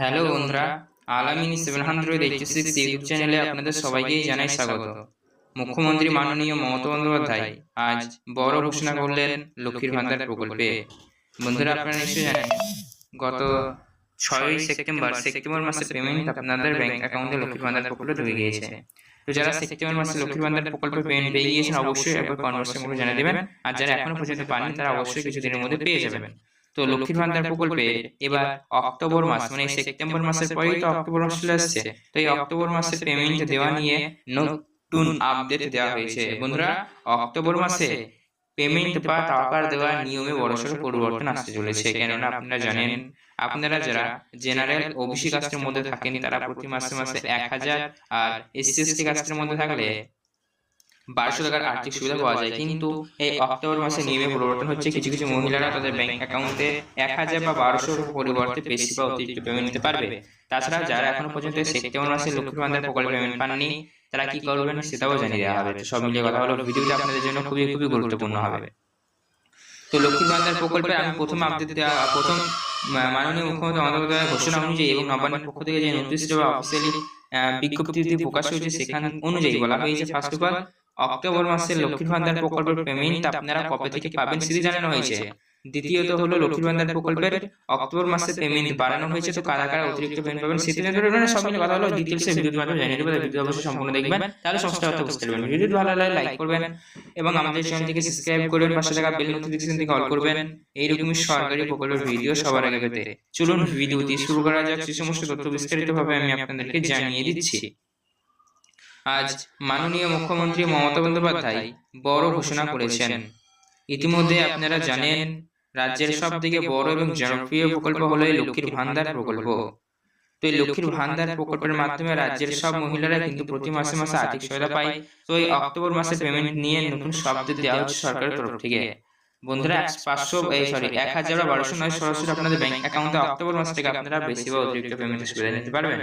Hello বন্ধুরা Alamin seven hundred eighty six YouTube চ্যানেলে আপনাদের সবাইকেই জানাই স্বাগত। মুখ্যমন্ত্রী মাননীয় মমতা বন্দ্যোপাধ্যায় আজ বড় ঘোষণা করলেন লক্ষ্মীর ভান্ডার প্রকল্পে। বন্ধুরা আপনারা নিশ্চয়ই জানেন গত ছয়ই সেপ্টেম্বর সেপ্টেম্বর মাসে পেমেন্ট আপনাদের ব্যাংক অ্যাকাউন্টে লক্ষ্মীর ভান্ডার প্রকল্পে ঢুকে গিয়েছে। তো যারা সেপ্টেম্বর মাসে লক্ষ্মীর ভান্ডার প্রকল্পে পেমেন্ট পেয়ে গিয়েছেন অবশ্যই একবার কনভার্সের মধ্যে জানিয়ে দেবেন। আর যারা এখনও পর্যন্ত পাননি তারা অবশ্যই কিছুদিনের মধ্যে পেয়ে যাবেন তো লক্ষ্মীর ভান্ডার প্রকল্পে এবার অক্টোবর মাস মানে সেপ্টেম্বর মাসের পরেই তো অক্টোবর মাস চলে আসছে। তো এই অক্টোবর মাসে পেমেন্ট দেওয়া নিয়ে নতুন আপডেট দেওয়া হয়েছে। বন্ধুরা অক্টোবর মাসে পেমেন্ট বা টাকা দেওয়ার নিয়মে বড়সড় পরিবর্তন আসতে চলেছে কেননা আপনারা জানেন আপনারা যারা জেনারেল ওবিসি কাস্টের মধ্যে থাকেন তারা প্রতি মাসে মাসে এক হাজার আর এসসি এসটি কাস্টের মধ্যে থাকলে বারোশো টাকার আর্থিক সুবিধা পাওয়া যায়। কিন্তু এই অক্টোবর মাসে নিয়মে পরিবর্তন হচ্ছে কিছু কিছু মহিলারা তাদের ব্যাংক অ্যাকাউন্টে এক হাজার বা বারোশোর পরিবর্তে বেশি বা অতিরিক্ত পেমেন্ট নিতে পারবে তাছাড়া যারা এখনও পর্যন্ত সেপ্টেম্বর মাসে লক্ষ্মী ভান্ডার প্রকল্পে পেমেন্ট পাননি তারা কি করবেন সেটাও জানিয়ে দেওয়া হবে। সব মিলিয়ে কথা হলো ভিডিওটা আপনাদের জন্য খুবই খুবই গুরুত্বপূর্ণ হবে। তো লক্ষ্মী ভান্ডার প্রকল্পে আমি প্রথম আপডেট দেওয়া প্রথম মাননীয় মুখ্যমন্ত্রী বন্দ্যোপাধ্যায়ের ঘোষণা অনুযায়ী এবং নবান্নের পক্ষ থেকে যে নোটিশ বা অফিসিয়ালি বিজ্ঞপ্তিতে প্রকাশ হয়েছে সেখানে অনুযায়ী বলা হয়েছে ফার্স্ট অফ অল অক্টোবর মাসে লক্ষ্মীর ভান্ডার প্রকল্পের পেমেন্ট আপনারা কবে থেকে পাবেন সেটি জানানো হয়েছে। দ্বিতীয়ত হলো লক্ষ্মীর ভান্ডার প্রকল্পের অক্টোবর মাসে পেমেন্ট বাড়ানো হয়েছে তো কারা কারা অতিরিক্ত পেমেন্ট পাবেন সেটি মানে সব মিলে কথা হলো ডিটেলসে ভিডিওর মাধ্যমে জানিয়ে দেবো ভিডিও অবশ্যই সম্পূর্ণ দেখবেন। তাহলে সমস্ত কথা বুঝতে পারবেন। ভিডিও ভালো লাগলে লাইক করবেন এবং আমাদের চ্যানেলটিকে সাবস্ক্রাইব করবেন পাশে থাকা বেল নোটিফিকেশন থেকে অল করবেন। এইরকমই সরকারি প্রকল্পের ভিডিও সবার আগে পেতে। চলুন ভিডিওটি শুরু করা যাক সে সমস্ত তথ্য বিস্তারিতভাবে আমি আপনাদেরকে জানিয়ে দিচ্ছি আজ মাননীয় মুখ্যমন্ত্রী মমতা বন্দ্যোপাধ্যায় বড় ঘোষণা করেছেন। ইতিমধ্যে আপনারা জানেন, রাজ্যের সব থেকে বড় এবং জনপ্রিয় প্রকল্প হলো এই লক্ষ্মীর ভান্ডার প্রকল্প। তো এই লক্ষ্মীর ভান্ডার প্রকল্পের মাধ্যমে রাজ্যের সব মহিলারা কিন্তু প্রতি মাসে মাসে আর্থিক সহায়তা পায়। তো এই অক্টোবর মাসে পেমেন্ট নিয়ে নতুন শব্দ দেওয়া হচ্ছে সরকারের তরফ থেকে। বন্ধুরা পাঁচশো সরি এক হাজার বারোশো নয় সরাসরি আপনাদের ব্যাংক অ্যাকাউন্টে অক্টোবর মাস থেকে আপনারা বেশি বা অতিরিক্ত পেমেন্টের সুবিধা নিতে পারবেন।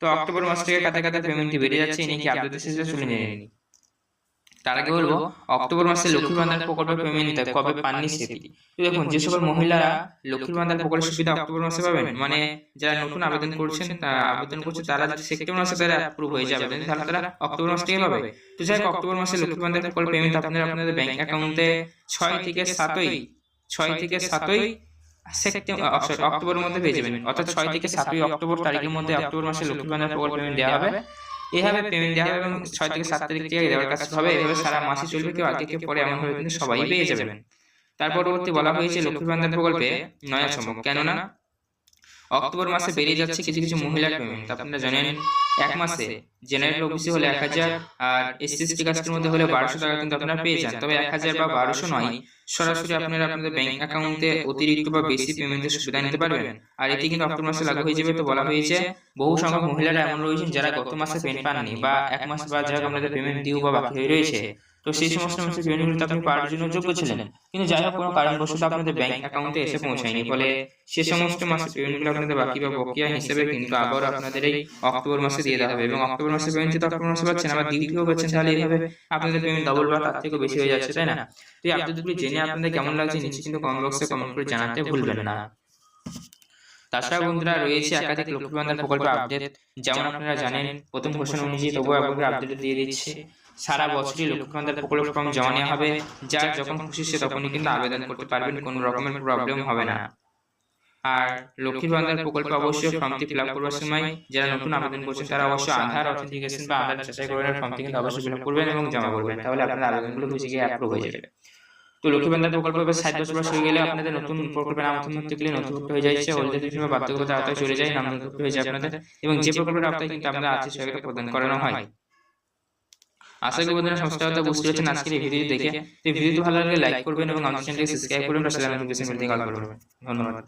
তো অক্টোবর মাস থেকে কাতে কাতে পেমেন্টটি বেড়ে যাচ্ছে এই নাকি আপডেট এসেছে শুনে নিয়ে তার আগে বলব, অক্টোবর মাসে লক্ষ্মীর ভান্ডার প্রকল্পের পেমেন্ট কবে পাননি সেটি? তো দেখুন, যে সকল মহিলারা লক্ষ্মীর ভান্ডার প্রকল্পের সুবিধা অক্টোবর মাসে পাবেন মানে যারা নতুন আবেদন করছেন আবেদন করছে, তারা যদি সেপ্টেম্বর মাসে তারা অ্যাপ্রুভ হয়ে যাবে, তাহলে তারা অক্টোবর মাস থেকে পাবে। তো যাই হোক, অক্টোবর মাসে লক্ষ্মীর ভান্ডার প্রকল্পের পেমেন্ট আপনারা আপনাদের ব্যাংক অ্যাকাউন্টে ছয় থেকে সাতই, ছয় থেকে সাতই অক্টোবরের মধ্যে পেয়ে যাবেন। অর্থাৎ ছয় থেকে সাতই অক্টোবর তারিখের মধ্যে অক্টোবর মাসে লক্ষ্মী ভান্ডার প্রকল্প পেমেন্ট দেওয়া হবে। এভাবে পেমেন্ট দেওয়া হবে এবং ছয় থেকে সাত তারিখ থেকে দেওয়ার কাজ হবে। এভাবে সারা মাসে চলবে কেউ আগে কেউ পরে এমন হবে কিন্তু সবাই পেয়ে যাবেন। তার পরবর্তী বলা হয়েছে লক্ষ্মী ভান্ডার প্রকল্পে নয়া সম্ভব কেননা অক্টোবর মাসে বেরিয়ে যাচ্ছে কিছু কিছু মহিলার পেমেন্ট আপনারা জানেন, এক মাসে জেনারেল অফিসে হলে এক হাজার আর এসসি এসটি কাস্টের মধ্যে হলে বারোশো টাকা কিন্তু আপনারা পেয়ে যান। তবে এক হাজার বা বারোশো নয়, সরাসরি আপনারা আপনাদের ব্যাংক অ্যাকাউন্টে অতিরিক্ত বা বেশি পেমেন্টের সুবিধা নিতে পারবেন। আর এটি কিন্তু অক্টোবর মাসে লাগু হয়ে যাবে তো বলা হয়েছে, বহু সংখ্যক মহিলারা এমন রয়েছেন যারা গত মাসে পেমেন্ট পাননি বা এক মাস বা যারা আপনাদের পেমেন্ট দিও বা বাকি রয়েছে। তো সেই সমস্ত মাসে পেমেন্টগুলো আপনি পাওয়ার জন্য যোগ্য ছিলেন। কিন্তু যাই হোক কোনো কারণবশত আপনাদের ব্যাংক অ্যাকাউন্টে এসে পৌঁছায়নি। ফলে সে সমস্ত মাসে পেমেন্টগুলো আপনাদের বাকি বা বকেয়া হিসেবে কিন্তু আবার আপনাদের এই অক্টোবর মাসে দিয়ে দেওয়া হবে। এবং অক্টোবর মাসে পেমেন্ট যেহেতু অক্টোবর মাসে পাচ্ছেন আবার দ্বিতীয় পাচ্ছেন তাহলে এইভাবে আপনাদের পেমেন্ট ডবল বা তার থেকেও বেশি হয়ে যাচ্ছে তাই না? তো এই আপডেটগুলি জেনে আপনাদের কেমন লাগছে নিচে কিন্তু কমেন্ট বক্সে কমেন্ট করে জানাতে ভুলবেন না। তাছাড়া বন্ধুরা রয়েছে একাধিক লক্ষ্মী প্রকল্প আপডেট যেমন আপনারা জানেন প্রথম ঘোষণা অনুযায়ী তবুও আপনাদের আপডেট দিয়ে দিচ্ছে সারা বছরই লক্ষ্মী ভান্ডার প্রকল্প ফর্ম জমা নেওয়া হবে যার যখন খুশি সে তখনই কিন্তু আবেদন করতে পারবেন কোনো রকমের প্রবলেম হবে না। আর লক্ষ্মীর ভান্ডার প্রকল্প অবশ্যই ফর্মটি ফিল আপ করবার সময় যারা নতুন আবেদন করছেন তারা অবশ্যই আধার অথেন্টিকেশন বা আধার যাচাই করবেন ফর্মটি কিন্তু অবশ্যই ফিল আপ করবেন এবং জমা করবেন তাহলে আপনার আবেদনগুলো বুঝে গিয়ে অ্যাপ্রুভ হয়ে যাবে। তো লক্ষ্মী ভান্ডার প্রকল্প এবার ষাট বছর বয়স হয়ে গেলে আপনাদের নতুন প্রকল্পের নাম নথিভুক্ত গেলে নথিভুক্ত হয়ে যাচ্ছে ওল্ড এজ বা বার্ধক্যতার আওতায় চলে যায় নাম নথিভুক্ত হয়ে যায় আপনাদের এবং যে প্রকল্পের আওতায় কিন্তু আপনাদের আর্থিক সহায়তা প্রদান করানো হয়। আশা করি বন্ধুরা সমস্ত কথা বুঝতে পারছেন আজকের এই ভিডিও দেখে। এই ভিডিওটি ভালো লাগলে লাইক করবেন এবং আমাদের চ্যানেলকে সাবস্ক্রাইব করবেন। পাশে নোটিফিকেশন বেল দিয়ে কল করবেন ধন্যবাদ।